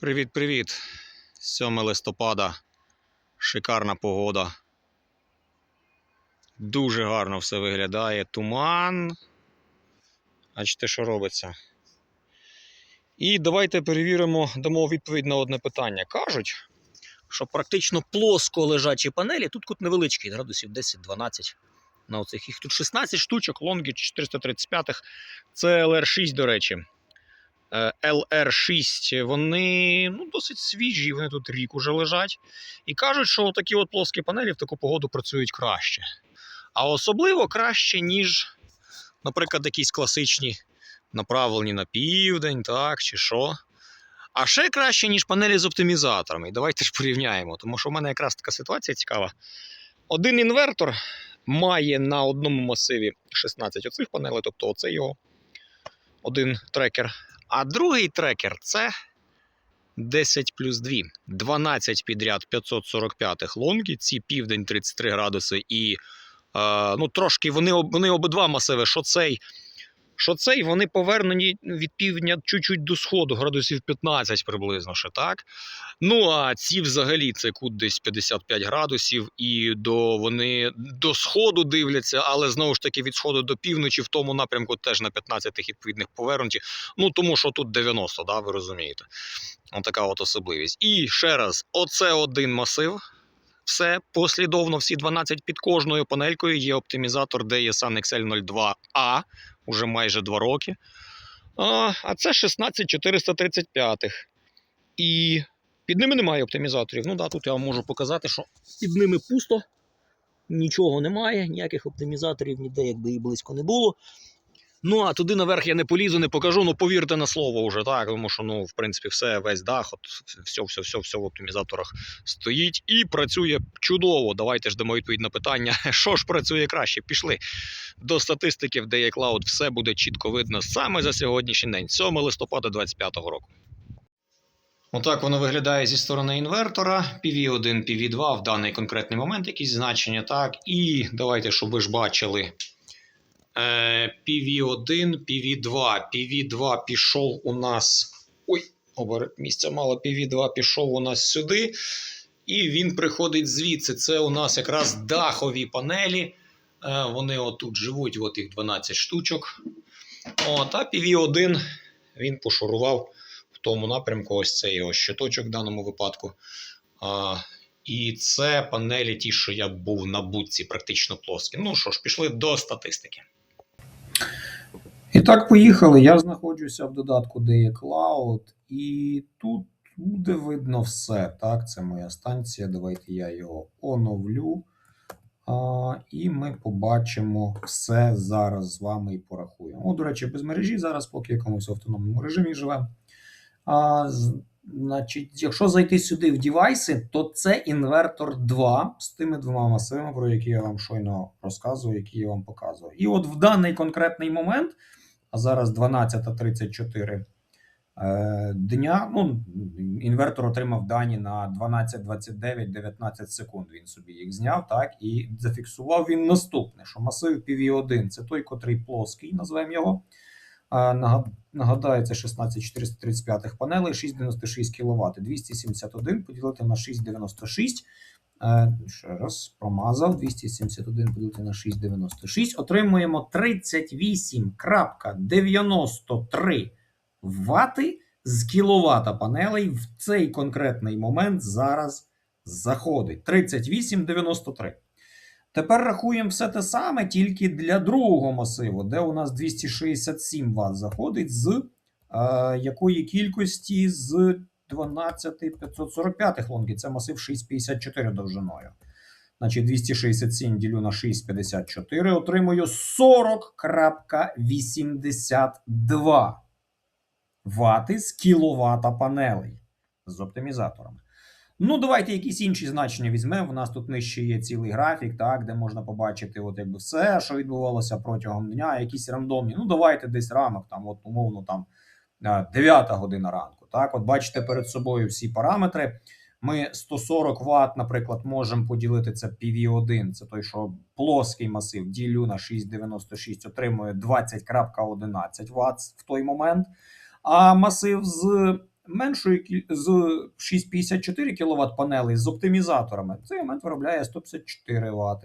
Привіт-привіт. 7 листопада. Шикарна погода. Дуже гарно все виглядає. Туман. Бачите, що робиться. І давайте перевіримо, дамо відповідь на одне питання. Кажуть, що практично плоско лежачі панелі, тут кут невеличкий, градусів 10-12. На оцих їх тут 16 штучок, лонгі 435 Це LR6, до речі. Е, LR6, вони ну, досить свіжі, вони тут рік уже лежать. І кажуть, що такі от плоскі панелі в таку погоду працюють краще. А особливо краще, ніж, наприклад, якісь класичні направлені на південь, так, чи що. А ще краще, ніж панелі з оптимізаторами. І давайте ж порівняємо, тому що в мене якраз така ситуація цікава. Один інвертор має на одному масиві 16 оцих панелей, тобто оце його один трекер. А другий трекер це 10 плюс 2. 12 підряд 545 лонгі, ці південь 33 градуси і е, ну, трошки вони, вони обидва масиви, що цей, що цей, вони повернені від півдня чуть-чуть до сходу, градусів 15 приблизно ще так. Ну а ці взагалі це кут десь 55 градусів, і до вони до сходу дивляться, але знову ж таки від сходу до півночі в тому напрямку теж на 15 відповідних повернуті. Ну тому що тут 90, да, ви розумієте. Отака от особливість. І ще раз, оце один масив. Все послідовно, всі 12 під кожною панелькою є оптимізатор DSN XL 02A, уже майже 2 роки. А, а це 16435. І під ними немає оптимізаторів. Ну да, тут я вам можу показати, що під ними пусто, нічого немає, ніяких оптимізаторів ніде якби і близько не було. Ну а туди наверх я не полізу, не покажу. Ну повірте на слово вже так. Тому що ну, в принципі, все, весь дах, от все, все, все, все в оптимізаторах стоїть і працює чудово. Давайте ж дамо відповідь на питання, що ж працює краще. Пішли до статистики в DA Cloud. Все буде чітко видно саме за сьогоднішній день, 7 листопада 2025 року. Отак воно виглядає зі сторони інвертора. PV1, PV2 в даний конкретний момент якісь значення. Так, і давайте, щоб ви ж бачили. Е, PV1, PV2. PV2 пішов у нас. Ой, обер... місця мало. PV2 пішов у нас сюди. І він приходить звідси. Це у нас якраз дахові панелі. Е, вони отут живуть, от їх 12 штучок. От, а PV1 він пошурував в тому напрямку. Ось цей його щиточок в даному випадку. І це панелі, ті, що я був на будці, практично плоскі. Ну що ж, пішли до статистики. І так, поїхали. Я знаходжуся в додатку DE Cloud, і тут буде видно все. Так, це моя станція. Давайте я його оновлю. А, і ми побачимо все зараз з вами і порахуємо. О, до речі, без мережі зараз, поки в якомусь автономному режимі живемо. А, значить, якщо зайти сюди в девайси, то це інвертор 2 з тими двома масивами, про які я вам щойно розказував, які я вам показував. І от в даний конкретний момент, а зараз 12.34 е, дня, ну, інвертор отримав дані на 12.29-19 секунд. Він собі їх зняв, так, і зафіксував він наступне, що масив PV1 це той, котрий плоский, назвемо його. А, нагад- Нагадаю, це 16435 панелей, 696 кВт, 271 поділити на 696. Е, Ще раз промазав 271 поділити на 696. Отримуємо 38,93 Вт з кіловата панелей в цей конкретний момент зараз заходить. 38,93. Тепер рахуємо все те саме, тільки для другого масиву, де у нас 267 Вт заходить з е, якої кількості з 12545 лонги. Це масив 654 довжиною. Значить, 267 ділю на 6,54, отримую 40,82 Вт з кіловата панелей з оптимізаторами. Ну, давайте якісь інші значення візьмемо. У нас тут нижче є цілий графік, так, де можна побачити, от якби все, що відбувалося протягом дня, якісь рандомні. Ну, давайте десь ранок, там, от, умовно, там 9 година ранку. Так, от бачите перед собою всі параметри. Ми 140 Вт, наприклад, можемо поділити це PV1, це той, що плоский масив, ділю на 6,96, отримує 20,11 Вт в той момент. А масив з меншою з 654 кВт панелей з оптимізаторами. В цей момент виробляє 154 Вт.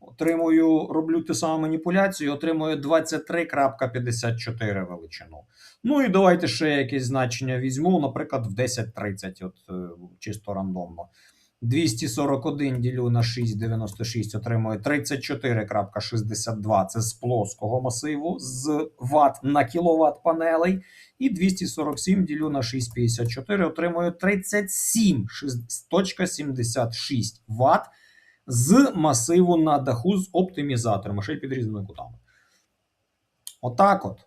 Отримую, роблю ту саму маніпуляцію, отримую 23.54 величину. Ну і давайте ще якесь значення візьму, наприклад, в 10.30, от е, чисто рандомно. 241 ділю на 6,96 отримує 34.62. Це з плоского масиву з Вт на кіловат панелей. І 247 ділю на 6,54 отримує 37,76 Вт з масиву на даху з оптимізаторами, ще й підрізними кутами. Отак от.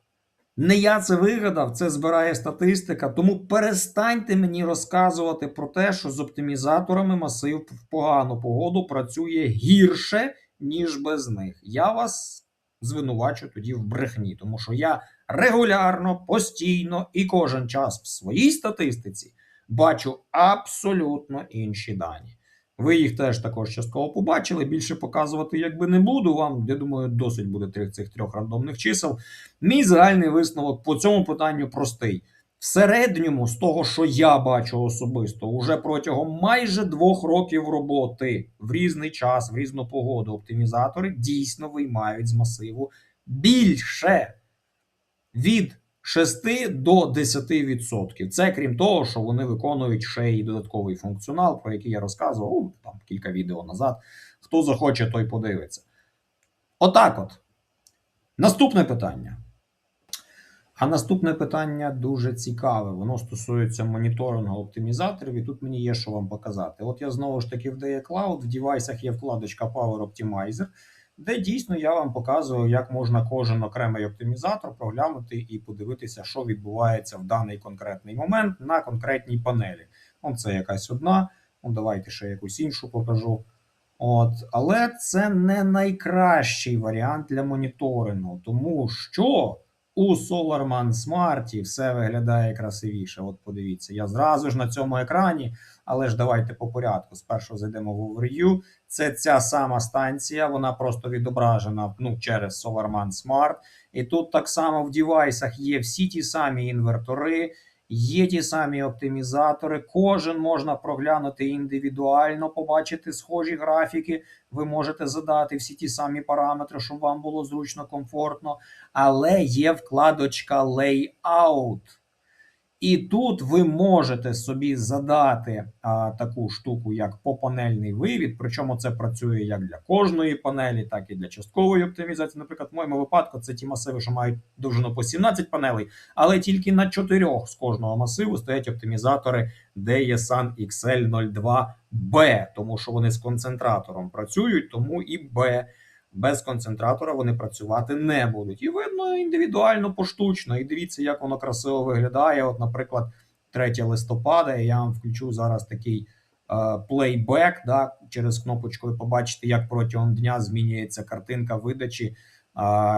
Не я це вигадав, це збирає статистика. Тому перестаньте мені розказувати про те, що з оптимізаторами масив в погану погоду працює гірше, ніж без них. Я вас звинувачу тоді в брехні, тому що я регулярно, постійно і кожен час в своїй статистиці бачу абсолютно інші дані. Ви їх теж також частково побачили. Більше показувати якби не буду. Вам, я думаю, досить буде трьох цих трьох рандомних чисел. Мій загальний висновок по цьому питанню простий. В середньому, з того, що я бачу особисто, уже протягом майже двох років роботи в різний час, в різну погоду, оптимізатори дійсно виймають з масиву більше від 6 до 10%. Це крім того, що вони виконують ще й додатковий функціонал, про який я розказував там кілька відео назад. Хто захоче, той подивиться. Отак от. Наступне питання. А наступне питання дуже цікаве. Воно стосується моніторингу оптимізаторів, і тут мені є що вам показати. От я знову ж таки в DE Cloud, в девайсах є вкладочка Power Optimizer, де дійсно я вам показую, як можна кожен окремий оптимізатор проглянути і подивитися, що відбувається в даний конкретний момент на конкретній панелі. Он це якась одна. Ну, давайте ще якусь іншу покажу. От, але це не найкращий варіант для моніторингу, тому що у SolarMan Smart все виглядає красивіше. От подивіться, я зразу ж на цьому екрані, але ж давайте по порядку. Спершу зайдемо в Overview. Це ця сама станція, вона просто відображена ну, через SolarMan Smart. І тут так само в девайсах є всі ті самі інвертори. Є ті самі оптимізатори, кожен можна проглянути індивідуально, побачити схожі графіки. Ви можете задати всі ті самі параметри, щоб вам було зручно, комфортно. Але є вкладочка Layout. І тут ви можете собі задати а, таку штуку, як попанельний вивід. Причому це працює як для кожної панелі, так і для часткової оптимізації. Наприклад, в моєму випадку це ті масиви, що мають довжину по 17 панелей, але тільки на 4 з кожного масиву стоять оптимізатори DSAN XL02B, тому що вони з концентратором працюють, тому і B. Без концентратора вони працювати не будуть. І видно індивідуально поштучно. І дивіться, як воно красиво виглядає. От, наприклад, 3 листопада. Я вам включу зараз такий е, плейбек. Да, через кнопочку ви побачите, як протягом дня змінюється картинка видачі, е,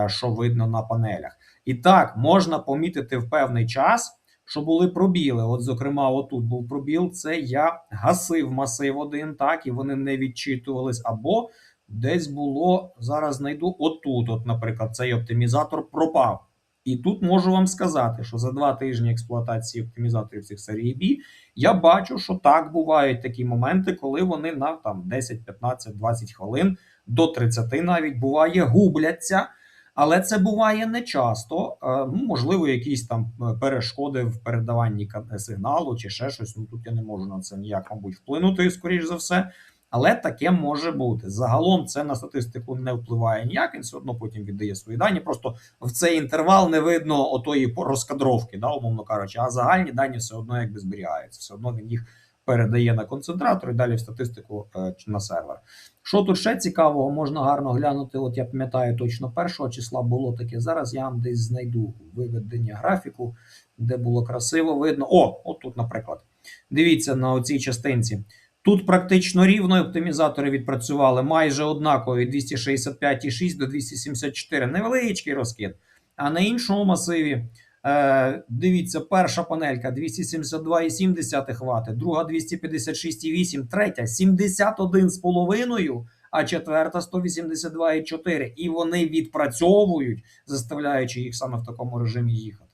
що видно на панелях. І так, можна помітити в певний час, що були пробіли. От, зокрема, отут був пробіл. Це я гасив масив один, так, і вони не відчитувались. Або десь було, зараз знайду отут, от, наприклад, цей оптимізатор пропав. І тут можу вам сказати, що за два тижні експлуатації оптимізаторів цих серії B я бачу, що так бувають такі моменти, коли вони на там 10, 15, 20 хвилин до 30 навіть буває губляться. Але це буває не часто. Е, Ну, можливо, якісь там е, перешкоди в передаванні сигналу чи ще щось. Ну тут я не можу на це ніяк, мабуть, вплинути, скоріш за все. Але таке може бути. Загалом це на статистику не впливає ніяк. Він все одно потім віддає свої дані. Просто в цей інтервал не видно отої розкадровки, да, умовно кажучи, а загальні дані все одно якби зберігаються. Все одно він їх передає на концентратор і далі в статистику е, чи на сервер. Що тут ще цікавого, можна гарно глянути. От я пам'ятаю, точно першого числа було таке. Зараз я вам десь знайду виведення графіку, де було красиво видно. О, от тут, наприклад. Дивіться на оцій частинці. Тут практично рівно оптимізатори відпрацювали майже однаково від 265,6 до 274. Невеличкий розкид. А на іншому масиві, е, дивіться, перша панелька 272,7 Вт, друга 256,8, третя 71,5, а четверта 182,4. І вони відпрацьовують, заставляючи їх саме в такому режимі їхати.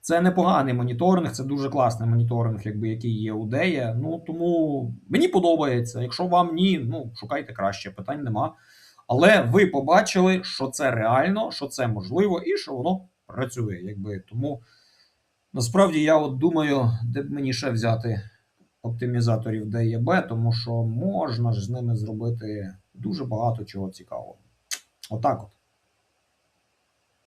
Це непоганий моніторинг, це дуже класний моніторинг, якби який є у Дея. Ну тому мені подобається. Якщо вам ні, ну шукайте краще, питань нема. Але ви побачили, що це реально, що це можливо, і що воно працює. Якби тому насправді я от думаю, де б мені ще взяти оптимізаторів DEB, тому що можна ж з ними зробити дуже багато чого цікавого. Отак от.